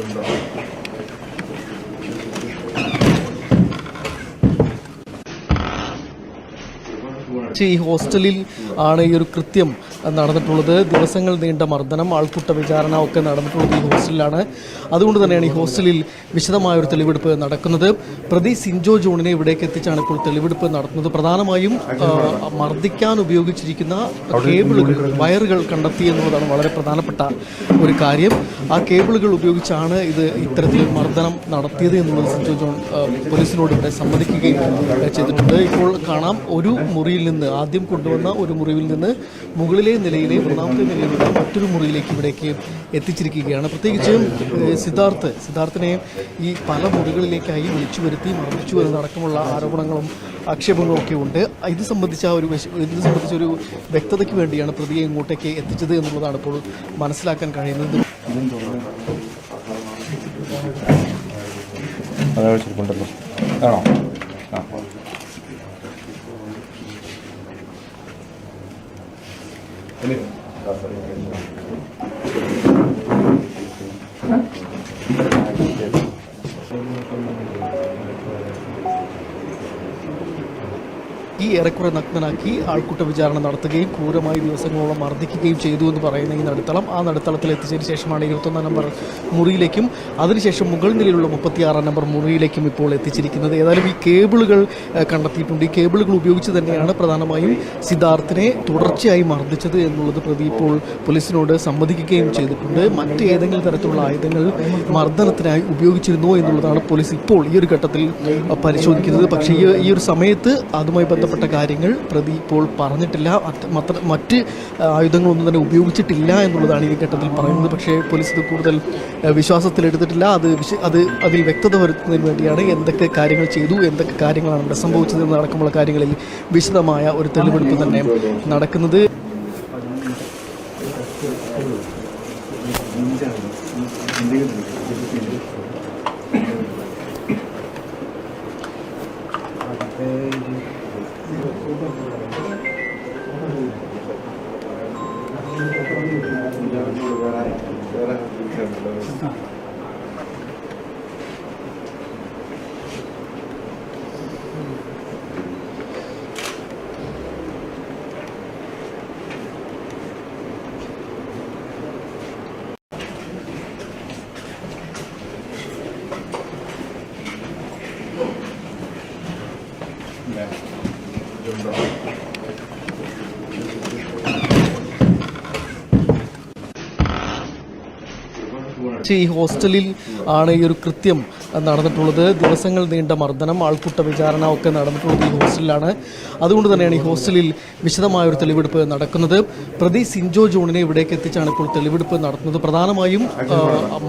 জন্য പക്ഷേ ഈ ഹോസ്റ്റലിൽ ആണ് ഈ ഒരു കൃത്യം നടന്നിട്ടുള്ളത്. ദിവസങ്ങൾ നീണ്ട മർദ്ദനം ആൾക്കൂട്ട വിചാരണ ഒക്കെ നടന്നിട്ടുള്ളത് ഈ ഹോസ്റ്റലിലാണ്. അതുകൊണ്ട് തന്നെയാണ് ഈ ഹോസ്റ്റലിൽ വിശദമായ ഒരു തെളിവെടുപ്പ് നടക്കുന്നത്. പ്രതി സിൻജോ ജോണിനെ ഇവിടേക്ക് എത്തിച്ചാണ് ഇപ്പോൾ തെളിവെടുപ്പ് നടത്തുന്നത്. പ്രധാനമായും മർദ്ദിക്കാൻ ഉപയോഗിച്ചിരിക്കുന്ന കേബിളുകൾ വയറുകൾ കണ്ടെത്തി എന്നുള്ളതാണ് വളരെ പ്രധാനപ്പെട്ട ഒരു കാര്യം. ആ കേബിളുകൾ ഉപയോഗിച്ചാണ് ഇത് ഇത്തരത്തിൽ മർദ്ദനം നടത്തിയത് എന്നുള്ളത് സിൻജോ ജോൺ പോലീസിനോട് ഇവിടെ സമ്മതിക്കുകയും ചെയ്തിട്ടുണ്ട്. ഇപ്പോൾ കാണാം ഒരു മുറിയിൽ നിന്ന് ആദ്യം കൊണ്ടുവന്ന ഒരു മുറിവിൽ നിന്ന് മുകളിലെ നിലയിലെ മൂന്നാമത്തെ നിലയിലുള്ള മറ്റൊരു മുറിയിലേക്ക് ഇവിടേക്ക് എത്തിച്ചിരിക്കുകയാണ്. പ്രത്യേകിച്ച് സിദ്ധാർത്ഥ് സിദ്ധാർത്ഥിനെ ഈ പല മുറികളിലേക്കായി വിളിച്ചു വരുത്തി മർദ്ദിച്ചു എന്നതടക്കമുള്ള ആരോപണങ്ങളും ആക്ഷേപങ്ങളും ഒക്കെ ഉണ്ട്. ഇത് സംബന്ധിച്ച ഒരു ഇത് സംബന്ധിച്ച ഒരു വ്യക്തതയ്ക്ക് വേണ്ടിയാണ് പ്രതിയെ ഇങ്ങോട്ടേക്ക് എത്തിച്ചത് എന്നുള്ളതാണ് ഇപ്പോൾ മനസ്സിലാക്കാൻ കഴിയുന്നത്. ആണോ? ഈ ഏറെക്കുറെ നഗ്നനാക്കി ആൾക്കൂട്ട വിചാരണ നടത്തുകയും ക്രൂരമായി ദിവസങ്ങളോളം മർദ്ദിക്കുകയും ചെയ്തു എന്ന് പറയുന്ന ഈ നടുത്തളം. ആ നടുത്തളത്തിൽ എത്തിച്ചതിന് ശേഷമാണ് ഇരുപത്തൊന്നാം നമ്പർ മുറിയിലേക്കും അതിനുശേഷം മുകൾ നിലയിലുള്ള മുപ്പത്തിയാറാം നമ്പർ മുറിയിലേക്കും ഇപ്പോൾ എത്തിച്ചിരിക്കുന്നത്. ഏതായാലും ഈ കേബിളുകൾ കണ്ടെത്തിയിട്ടുണ്ട്. ഈ കേബിളുകൾ ഉപയോഗിച്ച് തന്നെയാണ് പ്രധാനമായും സിദ്ധാർത്ഥിനെ തുടർച്ചയായി മർദ്ദിച്ചത് എന്നുള്ളത് പ്രതി ഇപ്പോൾ പോലീസിനോട് സമ്മതിക്കുകയും ചെയ്തിട്ടുണ്ട്. മറ്റ് ഏതെങ്കിലും തരത്തിലുള്ള ആയുധങ്ങൾ മർദ്ദനത്തിനായി ഉപയോഗിച്ചിരുന്നോ എന്നുള്ളതാണ് പോലീസ് ഇപ്പോൾ ഈ ഒരു ഘട്ടത്തിൽ പരിശോധിക്കുന്നത്. പക്ഷേ ഈ ഒരു സമയത്ത് അതുമായി ബന്ധപ്പെട്ട കാര്യങ്ങൾ പ്രതി ഇപ്പോൾ പറഞ്ഞിട്ടില്ല. മറ്റ് ആയുധങ്ങളൊന്നും തന്നെ ഉപയോഗിച്ചിട്ടില്ല എന്നുള്ളതാണ് ഈ ഘട്ടത്തിൽ പറയുന്നത്. പക്ഷേ പോലീസ് ഇത് കൂടുതൽ വിശ്വാസത്തിലെടുത്തിട്ടില്ല അത് അത് അതിൽ വ്യക്തത വരുത്തുന്നതിന് വേണ്ടിയാണ് എന്തൊക്കെ കാര്യങ്ങൾ ചെയ്തു എന്തൊക്കെ കാര്യങ്ങളാണ് ഇവിടെ സംഭവിച്ചത് എന്നടക്കമുള്ള കാര്യങ്ങളിൽ വിശദമായ ഒരു തെളിവെടുപ്പ് തന്നെ നടക്കുന്നത്. ഈ ഹോസ്റ്റലിൽ ആണ് ഈ ഒരു കൃത്യം നടന്നിട്ടുള്ളത്. ദിവസങ്ങൾ നീണ്ട മർദ്ദനം ആൾക്കൂട്ട വിചാരണ ഒക്കെ നടന്നിട്ടുള്ളത് ഈ ഹോസ്റ്റലിലാണ്. അതുകൊണ്ട് തന്നെയാണ് ഈ ഹോസ്റ്റലിൽ വിശദമായ ഒരു തെളിവെടുപ്പ് നടക്കുന്നത്. പ്രതി സിൻജോ ജോണിനെ ഇവിടേക്ക് എത്തിച്ചാണ് ഇപ്പോൾ തെളിവെടുപ്പ് നടത്തുന്നത്. പ്രധാനമായും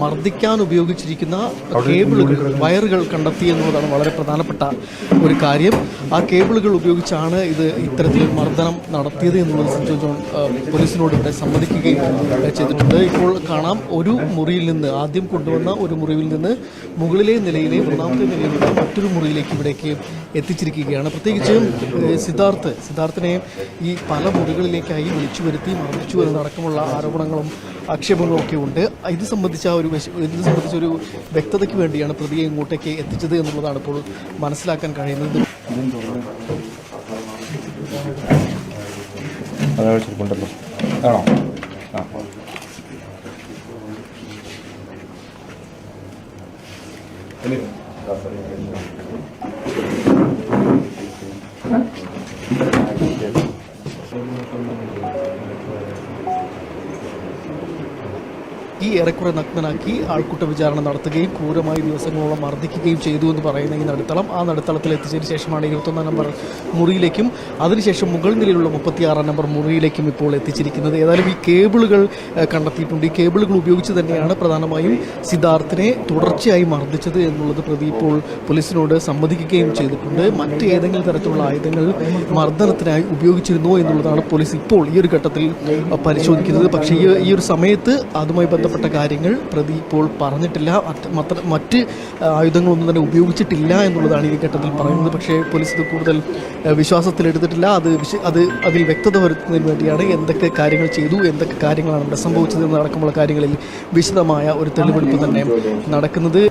മർദ്ദിക്കാൻ ഉപയോഗിച്ചിരിക്കുന്ന കേബിളുകൾ വയറുകൾ കണ്ടെത്തി എന്നുള്ളതാണ് വളരെ പ്രധാനപ്പെട്ട ഒരു കാര്യം. ആ കേബിളുകൾ ഉപയോഗിച്ചാണ് ഇത് ഇത്തരത്തിൽ മർദ്ദനം നടത്തിയത് എന്നുള്ളത് സിൻജോ ജോൺ പോലീസിനോട് ഇവിടെ സമ്മതിക്കുകയും ചെയ്തിട്ടുണ്ട്. ഇപ്പോൾ കാണാം ഒരു മുറിയിൽ നിന്ന് ആദ്യം കൊണ്ടുവന്ന ഒരു മുറിയിൽ നിന്ന് മുകളിലെ നിലയിലെ മൂന്നാമത്തെ നിലയിലുള്ള മറ്റൊരു മുറിയിലേക്ക് ഇവിടേക്ക് എത്തിച്ചിരിക്കുകയാണ്. പ്രത്യേകിച്ച് സിദ്ധാർത്ഥ്. സിദ്ധാർത്ഥിനെ ഈ പല മുറികളിലേക്കായി വിളിച്ചു വരുത്തി മർദ്ദിച്ചു എന്നതടക്കമുള്ള ആരോപണങ്ങളും ആക്ഷേപങ്ങളും ഒക്കെ ഉണ്ട്. ഇത് സംബന്ധിച്ച ഒരു ഇത് സംബന്ധിച്ച ഒരു വ്യക്തതയ്ക്ക് വേണ്ടിയാണ് പ്രതിയെ ഇങ്ങോട്ടേക്ക് എത്തിച്ചത് എന്നുള്ളതാണ് ഇപ്പോൾ മനസ്സിലാക്കാൻ കഴിയുന്നത്. ആണോ? Thank you. ഈ ഏറെക്കുറെ നഗ്നനാക്കി ആൾക്കൂട്ട വിചാരണ നടത്തുകയും ക്രൂരമായി ദിവസങ്ങളോളം മർദ്ദിക്കുകയും ചെയ്തു എന്ന് പറയുന്ന ഈ നടുത്തളം. ആ നടുത്തളത്തിൽ എത്തിച്ചതിന് ശേഷമാണ് ഇരുപത്തൊന്നാം നമ്പർ മുറിയിലേക്കും അതിനുശേഷം മുകൾ നിലയിലുള്ള മുപ്പത്തിയാറാം നമ്പർ മുറിയിലേക്കും ഇപ്പോൾ എത്തിച്ചിരിക്കുന്നത്. ഏതായാലും ഈ കേബിളുകൾ കണ്ടെത്തിയിട്ടുണ്ട്. ഈ കേബിളുകൾ ഉപയോഗിച്ച് തന്നെയാണ് പ്രധാനമായും സിദ്ധാർത്ഥിനെ തുടർച്ചയായി മർദ്ദിച്ചത് എന്നുള്ളത് പ്രതി ഇപ്പോൾ പോലീസിനോട് സമ്മതിക്കുകയും ചെയ്തിട്ടുണ്ട്. മറ്റ് ഏതെങ്കിലും തരത്തിലുള്ള ആയുധങ്ങൾ മർദ്ദനത്തിനായി ഉപയോഗിച്ചിരുന്നോ എന്നുള്ളതാണ് പോലീസ് ഇപ്പോൾ ഈ ഒരു ഘട്ടത്തിൽ പരിശോധിക്കുന്നത്. പക്ഷേ ഈ ഒരു സമയത്ത് അതുമായി ബന്ധപ്പെട്ട ബന്ധപ്പെട്ട കാര്യങ്ങൾ പ്രതി ഇപ്പോൾ പറഞ്ഞിട്ടില്ല. മറ്റ് ആയുധങ്ങളൊന്നും തന്നെ ഉപയോഗിച്ചിട്ടില്ല എന്നുള്ളതാണ് ഈ ഘട്ടത്തിൽ പറയുന്നത്. പക്ഷേ പോലീസ് ഇത് കൂടുതൽ വിശ്വാസത്തിലെടുത്തിട്ടില്ല അത് അത് അതിൽ വ്യക്തത വരുത്തുന്നതിന് വേണ്ടിയാണ് എന്തൊക്കെ കാര്യങ്ങൾ ചെയ്തു എന്തൊക്കെ കാര്യങ്ങളാണ് ഇവിടെ സംഭവിച്ചത് എന്നടക്കമുള്ള കാര്യങ്ങളിൽ വിശദമായ ഒരു തെളിവെടുപ്പ് തന്നെ നടക്കുന്നത്.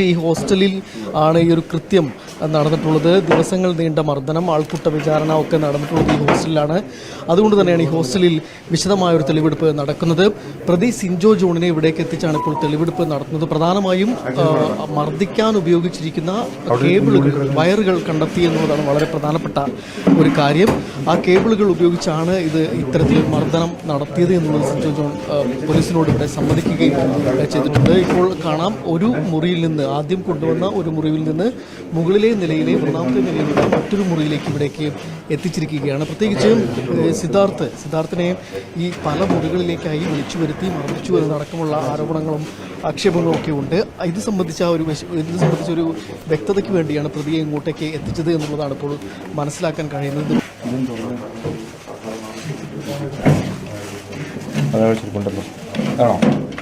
ഈ ഹോസ്റ്റലിൽ ആണ് ഈ ഒരു കൃത്യം നടന്നിട്ടുള്ളത്. ദിവസങ്ങൾ നീണ്ട മർദ്ദനം ആൾക്കൂട്ട വിചാരണ ഒക്കെ നടന്നിട്ടുള്ളത് ഈ ഹോസ്റ്റലിലാണ്. അതുകൊണ്ട് തന്നെയാണ് ഈ ഹോസ്റ്റലിൽ വിശദമായ ഒരു തെളിവെടുപ്പ് നടക്കുന്നത്. പ്രതി സിൻജോ ജോണിനെ ഇവിടേക്ക് എത്തിച്ചാണ് ഇപ്പോൾ തെളിവെടുപ്പ് നടത്തുന്നത്. പ്രധാനമായും മർദ്ദിക്കാൻ ഉപയോഗിച്ചിരിക്കുന്ന കേബിളുകൾ വയറുകൾ കണ്ടെത്തി എന്നുള്ളതാണ് വളരെ പ്രധാനപ്പെട്ട ഒരു കാര്യം. ആ കേബിളുകൾ ഉപയോഗിച്ചാണ് ഇത് ഇത്തരത്തിൽ മർദ്ദനം നടത്തിയത് എന്നുള്ളത് സിൻജോ ജോൺ പോലീസിനോട് ഇവിടെ സമ്മതിക്കുകയും ചെയ്തിട്ടുണ്ട്. ഇപ്പോൾ കാണാം ഒരു മുറിയിൽ നിന്ന് ആദ്യം കൊണ്ടുവന്ന ഒരു മുറിയിൽ നിന്ന് മുകളിലെ നിലയിലെ മൂന്നാമത്തെ നിലയിലേക്ക് മറ്റൊരു മുറിയിലേക്ക് ഇവിടേക്ക് എത്തിച്ചിരിക്കുകയാണ്. പ്രത്യേകിച്ച് സിദ്ധാർത്ഥ്. സിദ്ധാർത്ഥിനെ ഈ പല മുറികളിലേക്കായി വിളിച്ചു വരുത്തി മർദ്ദിച്ചു എന്നതടക്കമുള്ള ആരോപണങ്ങളും ആക്ഷേപങ്ങളും ഒക്കെ ഉണ്ട്. ഇത് സംബന്ധിച്ച ഒരു ഇത് സംബന്ധിച്ച ഒരു വ്യക്തതയ്ക്ക് വേണ്ടിയാണ് പ്രതിയെ ഇങ്ങോട്ടേക്ക് എത്തിച്ചത് എന്നുള്ളതാണ് ഇപ്പോൾ മനസ്സിലാക്കാൻ കഴിയുന്നത്. അത്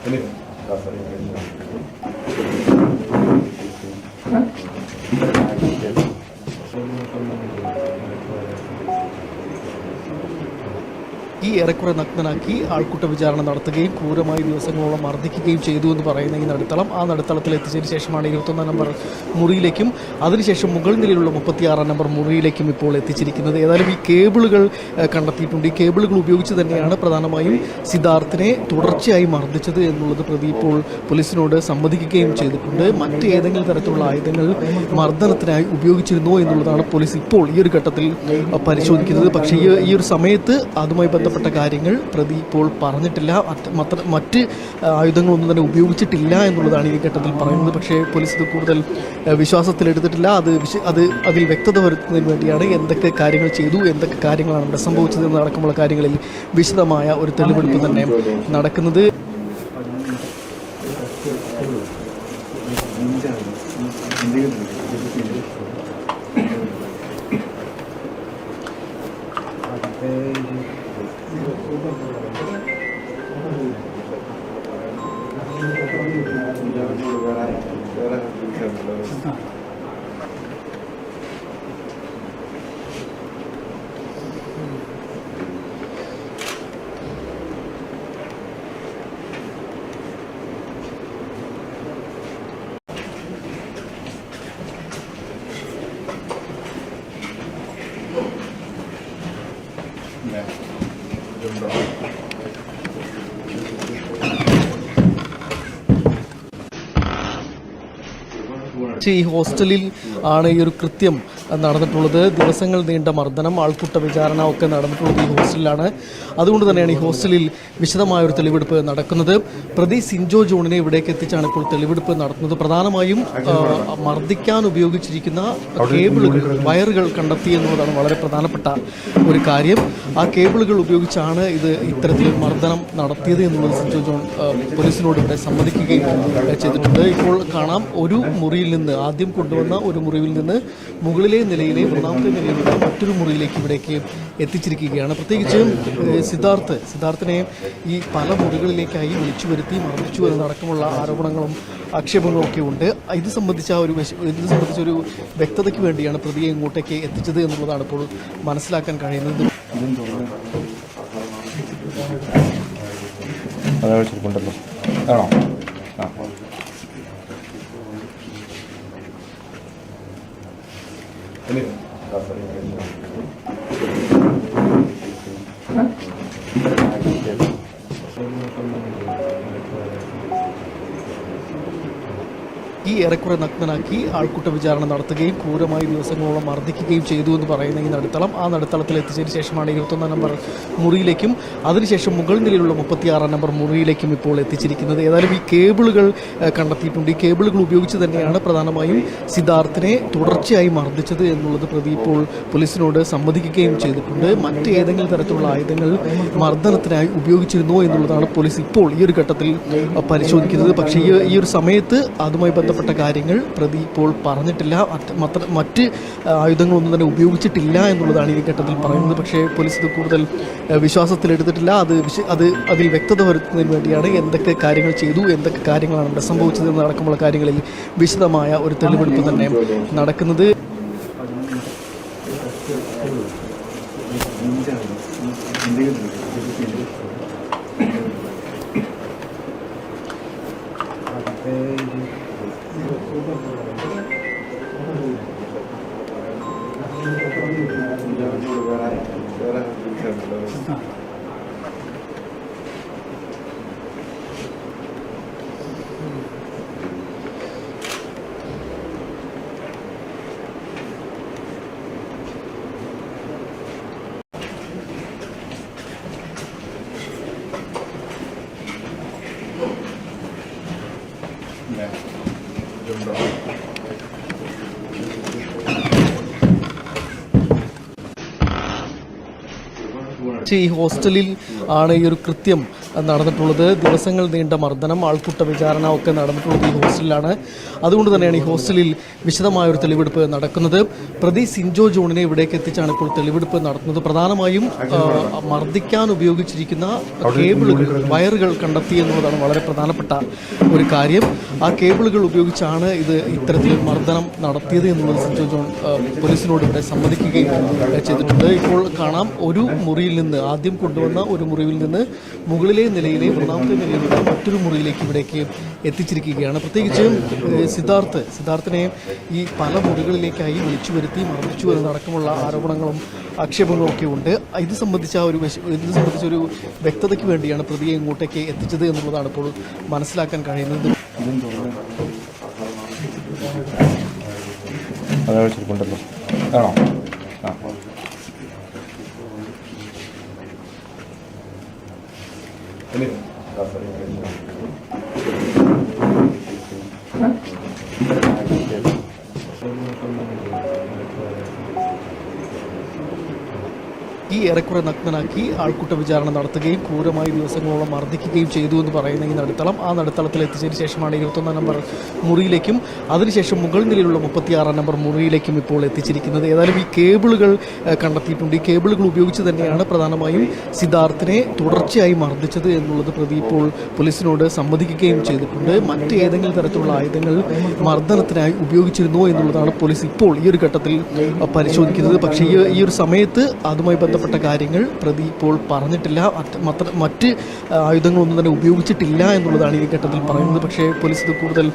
വെച്ചിട്ടുണ്ടല്ലോ ആണോ ആ ഈ ഏറെക്കുറെ നഗ്നനാക്കി ആൾക്കൂട്ട വിചാരണ നടത്തുകയും ക്രൂരമായി ദിവസങ്ങളോളം മർദ്ദിക്കുകയും ചെയ്തു എന്ന് പറയുന്ന ഈ നടുത്തളം. ആ നടുത്തളത്തിൽ എത്തിച്ചതിന് ശേഷമാണ് ഇരുപത്തൊന്നാം നമ്പർ മുറിയിലേക്കും അതിനുശേഷം മുകൾ നിലയിലുള്ള മുപ്പത്തിയാറാം നമ്പർ മുറിയിലേക്കും ഇപ്പോൾ എത്തിച്ചിരിക്കുന്നത്. ഏതായാലും ഈ കേബിളുകൾ കണ്ടെത്തിയിട്ടുണ്ട്. ഈ കേബിളുകൾ ഉപയോഗിച്ച് തന്നെയാണ് പ്രധാനമായും സിദ്ധാർത്ഥിനെ തുടർച്ചയായി മർദ്ദിച്ചത് എന്നുള്ളത് പ്രതി ഇപ്പോൾ പോലീസിനോട് സമ്മതിക്കുകയും ചെയ്തിട്ടുണ്ട്. മറ്റ് ഏതെങ്കിലും തരത്തിലുള്ള ആയുധങ്ങൾ മർദ്ദനത്തിനായി ഉപയോഗിച്ചിരുന്നോ എന്നുള്ളതാണ് പോലീസ് ഇപ്പോൾ ഈ ഒരു ഘട്ടത്തിൽ പരിശോധിക്കുന്നത്. പക്ഷേ ഈ ഒരു സമയത്ത് അതുമായി ബന്ധപ്പെട്ട കാര്യങ്ങൾ പ്രതി ഇപ്പോൾ പറഞ്ഞിട്ടില്ല. മറ്റ് ആയുധങ്ങളൊന്നും തന്നെ ഉപയോഗിച്ചിട്ടില്ല എന്നുള്ളതാണ് ഈ ഘട്ടത്തിൽ പറയുന്നത്. പക്ഷേ പോലീസ് ഇത് കൂടുതൽ വിശ്വാസത്തിലെടുത്തിട്ടില്ല. അത് അത് അതിൽ വ്യക്തത വരുത്തുന്നതിന് വേണ്ടിയാണ് എന്തൊക്കെ കാര്യങ്ങൾ ചെയ്തു എന്തൊക്കെ കാര്യങ്ങളാണ് ഇവിടെ സംഭവിച്ചത് എന്നടക്കമുള്ള കാര്യങ്ങളിൽ വിശദമായ ഒരു തെളിവെടുപ്പ് തന്നെ നടക്കുന്നത്. ഈ ഹോസ്റ്റലിൽ ആണ് ഈ ഒരു കൃത്യം നടന്നിട്ടുള്ളത്. ദിവസങ്ങൾ നീണ്ട മർദ്ദനം ആൾക്കൂട്ട വിചാരണ ഒക്കെ നടന്നിട്ടുള്ളത് ഈ ഹോസ്റ്റലിലാണ്. അതുകൊണ്ട് തന്നെയാണ് ഈ ഹോസ്റ്റലിൽ വിശദമായ ഒരു തെളിവെടുപ്പ് നടക്കുന്നത്. പ്രതി സിൻജോ ജോണിനെ ഇവിടേക്ക് എത്തിച്ചാണ് ഇപ്പോൾ തെളിവെടുപ്പ് നടത്തുന്നത്. പ്രധാനമായും മർദ്ദിക്കാൻ ഉപയോഗിച്ചിരിക്കുന്ന കേബിളുകൾ വയറുകൾ കണ്ടെത്തി എന്നുള്ളതാണ് വളരെ പ്രധാനപ്പെട്ട ഒരു കാര്യം. ആ കേബിളുകൾ ഉപയോഗിച്ചാണ് ഇത് ഇത്തരത്തിൽ മർദ്ദനം നടത്തിയത് എന്നുള്ളത് സിൻജോ ജോൺ പോലീസിനോട് ഇവിടെ സമ്മതിക്കുകയും ചെയ്തിട്ടുണ്ട്. ഇപ്പോൾ കാണാം ഒരു മുറിയിൽ നിന്ന് ആദ്യം കൊണ്ടുവന്ന ഒരു മുറിയിൽ നിന്ന് മുകളിലെ നിലയിലെ മൂന്നാമത്തെ നിലയിലുള്ള മറ്റൊരു മുറിയിലേക്ക് ഇവിടേക്ക് എത്തിച്ചിരിക്കുകയാണ്. പ്രത്യേകിച്ച് സിദ്ധാർത്ഥ് സിദ്ധാർത്ഥിനെ ഈ പല മുറികളിലേക്കായി വിളിച്ചു വരുത്തി മർദ്ദിച്ചു എന്നതടക്കമുള്ള ആരോപണങ്ങളും ആക്ഷേപങ്ങളും ഒക്കെ ഉണ്ട്. ഇത് സംബന്ധിച്ച ഒരു ഇത് സംബന്ധിച്ച ഒരു വ്യക്തതയ്ക്ക് വേണ്ടിയാണ് പ്രതിയെ ഇങ്ങോട്ടേക്ക് എത്തിച്ചത് എന്നുള്ളതാണ് ഇപ്പോൾ മനസ്സിലാക്കാൻ കഴിയുന്നത്. ആണോ? Anyway, that's what ഈ ഏറെക്കുറെ നഗ്നനാക്കി ആൾക്കൂട്ട വിചാരണ നടത്തുകയും ക്രൂരമായി ദിവസങ്ങളോളം മർദ്ദിക്കുകയും ചെയ്തു എന്ന് പറയുന്ന ഈ നടുത്തളം ആ നടുത്തളത്തിൽ എത്തിച്ചതിന് ശേഷമാണ് ഇരുപത്തൊന്നാം നമ്പർ മുറിയിലേക്കും അതിനുശേഷം മുകൾ നിലയിലുള്ള മുപ്പത്തിയാറാം നമ്പർ മുറിയിലേക്കും ഇപ്പോൾ എത്തിച്ചിരിക്കുന്നത്. ഏതായാലും ഈ കേബിളുകൾ കണ്ടെത്തിയിട്ടുണ്ട്. ഈ കേബിളുകൾ ഉപയോഗിച്ച് തന്നെയാണ് പ്രധാനമായും സിദ്ധാർത്ഥിനെ തുടർച്ചയായി മർദ്ദിച്ചത് എന്നുള്ളത് പ്രതി ഇപ്പോൾ പോലീസിനോട് സമ്മതിക്കുകയും ചെയ്തിട്ടുണ്ട്. മറ്റ് ഏതെങ്കിലും തരത്തിലുള്ള ആയുധങ്ങൾ മർദ്ദനത്തിനായി ഉപയോഗിച്ചിരുന്നോ എന്നുള്ളതാണ് പോലീസ് ഇപ്പോൾ ഈ ഒരു ഘട്ടത്തിൽ പരിശോധിക്കുന്നത്. പക്ഷേ ഈ ഒരു സമയത്ത് അതുമായി ബന്ധപ്പെട്ട കാര്യങ്ങൾ പ്രതി ഇപ്പോൾ പറഞ്ഞിട്ടില്ല. മറ്റ് ആയുധങ്ങളൊന്നും തന്നെ ഉപയോഗിച്ചിട്ടില്ല എന്നുള്ളതാണ് ഈ ഘട്ടത്തിൽ പറയുന്നത്. പക്ഷേ പോലീസ് ഇത് കൂടുതൽ വിശ്വാസത്തിലെടുത്തിട്ടില്ല അത് അത് അതിൽ വ്യക്തത വരുത്തുന്നതിന് വേണ്ടിയാണ് എന്തൊക്കെ കാര്യങ്ങൾ ചെയ്തു എന്തൊക്കെ കാര്യങ്ങളാണ് ഇവിടെ സംഭവിച്ചത് എന്നടക്കമുള്ള കാര്യങ്ങളിൽ വിശദമായ ഒരു തെളിവെടുപ്പ് തന്നെ നടക്കുന്നത്. ഈ ഹോസ്റ്റലിൽ ആണ് ഈ ഒരു കൃത്യം നടന്നിട്ടുള്ളത്. ദിവസങ്ങൾ നീണ്ട മർദ്ദനം ആൾക്കൂട്ട വിചാരണ ഒക്കെ നടന്നിട്ടുള്ളത് ഈ ഹോസ്റ്റലിലാണ്. അതുകൊണ്ട് തന്നെയാണ് ഈ ഹോസ്റ്റലിൽ വിശദമായ ഒരു തെളിവെടുപ്പ് നടക്കുന്നത്. പ്രതി സിൻജോ ജോണിനെ ഇവിടേക്ക് എത്തിച്ചാണ് ഇപ്പോൾ തെളിവെടുപ്പ് നടത്തുന്നത്. പ്രധാനമായും മർദ്ദിക്കാൻ ഉപയോഗിച്ചിരിക്കുന്ന കേബിളുകൾ വയറുകൾ കണ്ടെത്തി എന്നുള്ളതാണ് വളരെ പ്രധാനപ്പെട്ട ഒരു കാര്യം. ആ കേബിളുകൾ ഉപയോഗിച്ചാണ് ഇത് ഇത്തരത്തിൽ മർദ്ദനം നടത്തിയത് എന്നുള്ളത് സിൻജോ ജോൺ പോലീസിനോട് ഇവിടെ സമ്മതിക്കുകയും ചെയ്തിട്ടുണ്ട്. ഇപ്പോൾ കാണാം ഒരു മുറിയിൽ നിന്ന് ആദ്യം കൊണ്ടുവന്ന ഒരു മുറിവിൽ നിന്ന് മുകളിലെ നിലയിലെ മൂന്നാമത്തെ നിലയിലുള്ള മറ്റൊരു മുറിയിലേക്ക് ഇവിടേക്ക് എത്തിച്ചിരിക്കുകയാണ്. പ്രത്യേകിച്ച് സിദ്ധാർത്ഥ് സിദ്ധാർത്ഥിനെ ഈ പല മുറികളിലേക്കായി വിളിച്ചു വരുത്തി മർദ്ദിച്ചു എന്നതടക്കമുള്ള ആരോപണങ്ങളും ആക്ഷേപങ്ങളും ഒക്കെ ഉണ്ട്. ഇത് സംബന്ധിച്ച ഒരു ഇത് സംബന്ധിച്ച ഒരു വ്യക്തതയ്ക്ക് വേണ്ടിയാണ് പ്രതിയെ ഇങ്ങോട്ടേക്ക് എത്തിച്ചത് എന്നുള്ളതാണ് ഇപ്പോൾ മനസ്സിലാക്കാൻ കഴിയുന്നത്. ആണോ? Thank you. ഈ ഏറെക്കുറെ നഗ്നനാക്കി ആൾക്കൂട്ട വിചാരണ നടത്തുകയും ക്രൂരമായി ദിവസങ്ങളോളം മർദ്ദിക്കുകയും ചെയ്തു എന്ന് പറയുന്ന ഈ നടുത്തളം. ആ നടുത്തളത്തിൽ എത്തിച്ചതിന് ശേഷമാണ് ഇരുപത്തൊന്നാം നമ്പർ മുറിയിലേക്കും അതിനുശേഷം മുകൾ നിലയിലുള്ള മുപ്പത്തിയാറാം നമ്പർ മുറിയിലേക്കും ഇപ്പോൾ എത്തിച്ചിരിക്കുന്നത്. ഏതായാലും ഈ കേബിളുകൾ കണ്ടെത്തിയിട്ടുണ്ട്. ഈ കേബിളുകൾ ഉപയോഗിച്ച് തന്നെയാണ് പ്രധാനമായും സിദ്ധാർത്ഥിനെ തുടർച്ചയായി മർദ്ദിച്ചത് എന്നുള്ളത് പ്രതി ഇപ്പോൾ പോലീസിനോട് സമ്മതിക്കുകയും ചെയ്തിട്ടുണ്ട്. മറ്റ് ഏതെങ്കിലും തരത്തിലുള്ള ആയുധങ്ങൾ മർദ്ദനത്തിനായി ഉപയോഗിച്ചിരുന്നോ എന്നുള്ളതാണ് പോലീസ് ഇപ്പോൾ ഈ ഒരു ഘട്ടത്തിൽ പരിശോധിക്കുന്നത്. പക്ഷേ ഈ ഒരു സമയത്ത് അതുമായി ബന്ധപ്പെട്ട കാര്യങ്ങൾ പ്രതി ഇപ്പോൾ പറഞ്ഞിട്ടില്ല. മറ്റ് ആയുധങ്ങളൊന്നും തന്നെ ഉപയോഗിച്ചിട്ടില്ല എന്നുള്ളതാണ് ഈ ഘട്ടത്തിൽ പറയുന്നത്. പക്ഷേ പോലീസ് ഇത് കൂടുതൽ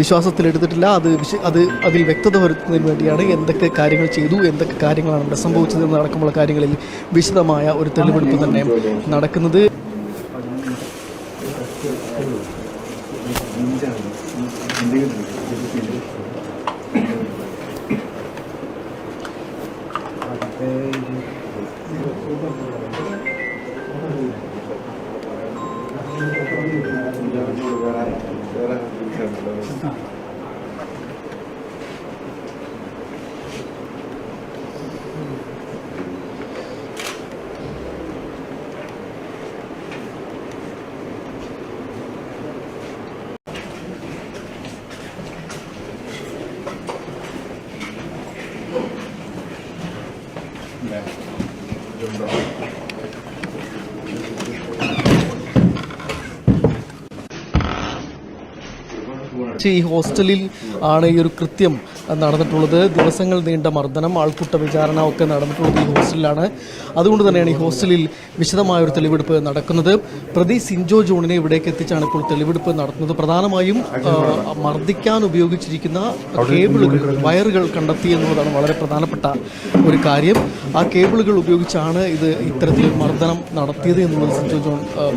വിശ്വാസത്തിലെടുത്തിട്ടില്ല അത് അത് അതിൽ വ്യക്തത വരുത്തുന്നതിന് വേണ്ടിയാണ് എന്തൊക്കെ കാര്യങ്ങൾ ചെയ്തു എന്തൊക്കെ കാര്യങ്ങളാണ് ഇവിടെ സംഭവിച്ചത് എന്നടക്കമുള്ള കാര്യങ്ങളിൽ വിശദമായ ഒരു തെളിവെടുപ്പ് തന്നെ നടക്കുന്നത്. 嗯 ഈ ഹോസ്റ്റലിൽ ആണ് ഈ ഒരു കൃത്യം നടന്നിട്ടുള്ളത്. ദിവസങ്ങൾ നീണ്ട മർദ്ദനം ആൾക്കൂട്ട വിചാരണ ഒക്കെ നടന്നിട്ടുള്ളത് ഈ ഹോസ്റ്റലിലാണ്. അതുകൊണ്ട് തന്നെയാണ് ഈ ഹോസ്റ്റലിൽ വിശദമായ ഒരു തെളിവെടുപ്പ് നടക്കുന്നത്. പ്രതി സിൻജോ ജോണിനെ ഇവിടേക്ക് എത്തിച്ചാണ് ഇപ്പോൾ തെളിവെടുപ്പ് നടത്തുന്നത്. പ്രധാനമായും മർദ്ദിക്കാൻ ഉപയോഗിച്ചിരിക്കുന്ന കേബിളുകൾ വയറുകൾ കണ്ടെത്തി എന്നുള്ളതാണ് വളരെ പ്രധാനപ്പെട്ട ഒരു കാര്യം. ആ കേബിളുകൾ ഉപയോഗിച്ചാണ് ഇത് ഇത്തരത്തിൽ മർദ്ദനം നടത്തിയത് എന്നുള്ളത് സിൻജോ ജോൺ